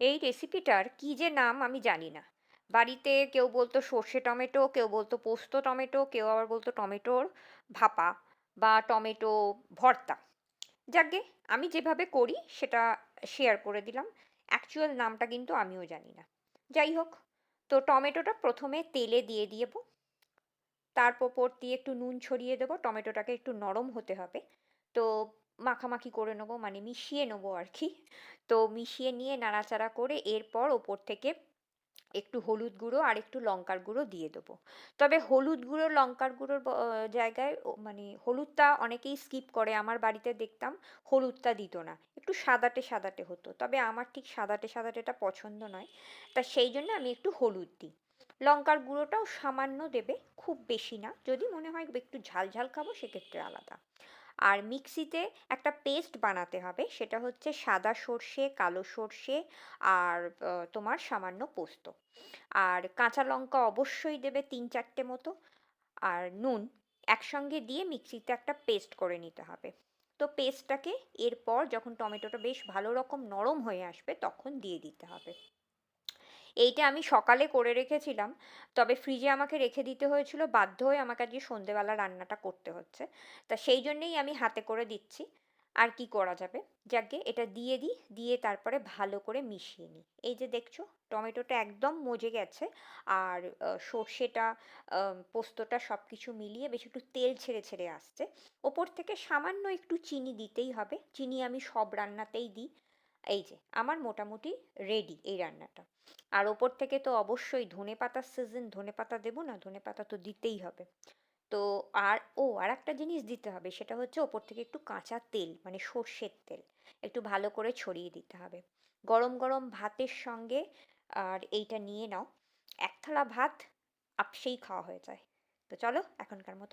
এই রেসিপিটার কী যে নাম আমি জানি না। বাড়িতে কেউ বলতো সর্ষে টমেটো, কেউ বলতো পোস্ত টমেটো, কেউ আবার বলতো টমেটোর ভাপা বা টমেটো ভর্তা। যাকগে আমি যেভাবে করি সেটা শেয়ার করে দিলাম। অ্যাকচুয়াল নামটা কিন্তু আমিও জানি না। যাই হোক, তো টমেটোটা প্রথমে তেলে দিয়ে দিয়েব। তারপর দিয়ে একটু নুন ছড়িয়ে দেবো। টমেটোটাকে একটু নরম হতে হবে। তো মাখামাখি করে নেব মানে মিশিয়ে নেব আর কি তো মিশিয়ে নিয়ে নাড়াচাড়া করে এরপর ওপর থেকে একটু হলুদ গুঁড়ো আর একটু লঙ্কার গুঁড়ো দিয়ে দেবো। তবে হলুদ গুঁড়ো, লঙ্কার গুঁড়োর জায়গায় মানে হলুদটা অনেকেই স্কিপ করে, আমার বাড়িতে দেখতাম হলুদটা দিত না। একটু সাদাটে সাদাটে হতো, তবে আমার ঠিক সাদাটে সাদাটেটা পছন্দ নয়। তা সেই জন্য আমি একটু হলুদ দিই। লঙ্কার গুঁড়োটাও সামান্য দেবে, খুব বেশি না। যদি মনে হয় একটু ঝাল ঝাল খাব, সেক্ষেত্রে আলাদা। আর মিক্সিতে একটা পেস্ট বানাতে হবে। সেটা হচ্ছে সাদা সর্ষে, কালো সর্ষে আর তোমার সামান্য পোস্ত। আর কাঁচা লঙ্কা অবশ্যই দেবে তিন চারটে মতো। আর নুন একসঙ্গে দিয়ে মিক্সিতে একটা পেস্ট করে নিতে হবে। তো পেস্টটাকে এরপর যখন টমেটোটা বেশ ভালো রকম নরম হয়ে আসবে তখন দিয়ে দিতে হবে। এইটা আমি সকালে করে রেখেছিলাম। তবে ফ্রিজে আমাকে রেখে দিতে হয়েছিল, বাধ্য হয়ে আমাকে আজকে সন্ধেবেলা রান্নাটা করতে হচ্ছে। তা সেই জন্যেই আমি হাতে করে দিচ্ছি। আর কি করা যাবে? যাকে এটা দিয়ে দিই, দিয়ে তারপরে ভালো করে মিশিয়ে নিই। এই যে দেখছ, টমেটোটা একদম মজে গেছে। আর সর্ষেটা পোস্তটা সব কিছু মিলিয়ে বেশ একটু তেল ছেড়ে ছেড়ে আসছে। ওপর থেকে সামান্য একটু চিনি দিতেই হবে। চিনি আমি সব রান্নাতেই দিই। এই যে, আমার মোটামুটি রেডি এই রান্নাটা। আর ওপর থেকে তো অবশ্যই ধনে পাতার সিজন ধনে পাতা দেবো না, ধনে পাতা তো দিতেই হবে। তো আর, ও আর একটা জিনিস দিতে হবে, সেটা হচ্ছে ওপর থেকে একটু কাঁচা তেল মানে সর্ষের তেল, একটু ভালো করে ছড়িয়ে দিতে হবে। গরম গরম ভাতের সঙ্গে, আর এইটা নিয়ে নাও। এক থালা ভাত আপসেই খাওয়া হয়ে যায়। তো চলো, এখনকার মতো